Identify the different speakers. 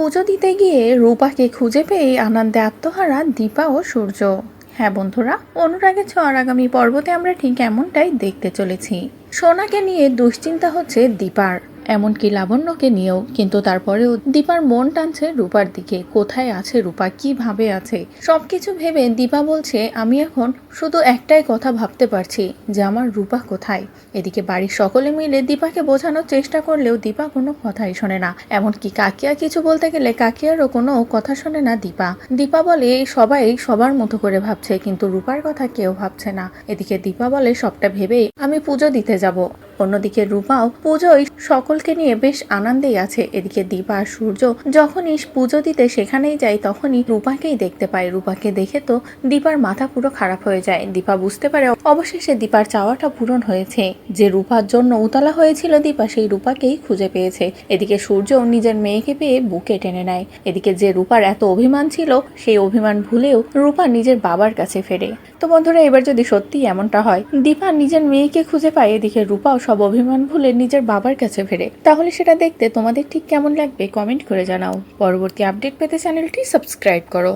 Speaker 1: পুজো দিতে গিয়ে রূপাকে খুঁজে পেয়ে আনন্দে আত্মহারা দীপা ও সূর্য। হ্যাঁ বন্ধুরা, অনুরাগের ছোঁয়ার আগামী পর্বতে আমরা ঠিক এমনটাই দেখতে চলেছি। সোনাকে নিয়ে দুশ্চিন্তা হচ্ছে দীপার। এমনকি লাবণ্যকে নিয়েও, কিন্তু তারপরেও দীপার মন টানছে রূপার দিকে। কোথায় আছে রূপা? কীভাবে আছে? সবকিছু ভেবে দীপা বলছে, আমি এখন শুধু একটাই কথা ভাবতে পারছি, যে আমার রূপা কোথায়? এদিকে বাড়ির সকলে মিলে দীপাকে বোঝানোর চেষ্টা করলেও দীপা কোনো কথাই শোনে না। এমনকি কাকিয়া কিছু বলতে গেলে কাকিয়ারও কোনো কথা শোনে না দীপা। দীপা বলে, সবাই সবার মতো করে ভাবছে, কিন্তু রূপার কথা কেউ ভাবছে না। এদিকে দীপা বলে, সবটা ভেবেই আমি পুজো দিতে যাব। অন্যদিকে রূপাও পুজোয় সকলকে নিয়ে বেশ আনন্দেই আছে। এদিকে দীপা আর সূর্য যখনই পুজো দিতে সেখানেই যায়, তখনই রূপাকেই দেখতে পায়। রূপাকে দেখে তো দীপার মাথা পুরো খারাপ হয়ে যায়। দীপা বুঝতে পারে অবশেষে দীপার চাওয়াটা পূরণ হয়েছে। যে রূপার জন্য উতলা হয়েছিল দীপা, সেই রূপাকেই খুঁজে পেয়েছে। এদিকে সূর্য নিজের মেয়েকে পেয়ে বুকে টেনে নেয়। এদিকে যে রূপার এত অভিমান ছিল, সেই অভিমান ভুলেও রূপা নিজের বাবার কাছে ফেরে। তো বন্ধুরা, এবার যদি সত্যি এমনটা হয়, দীপা নিজের মেয়েকে খুঁজে পায়। এদিকে রূপাও সব অভিমান ভুলে নিজের বাবার কাছে ফেরে। তাহলে সেটা দেখতে তোমাদের ঠিক কেমন লাগবে কমেন্ট করে জানাও। পরবর্তী আপডেট পেতে চ্যানেলটি সাবস্ক্রাইব করো।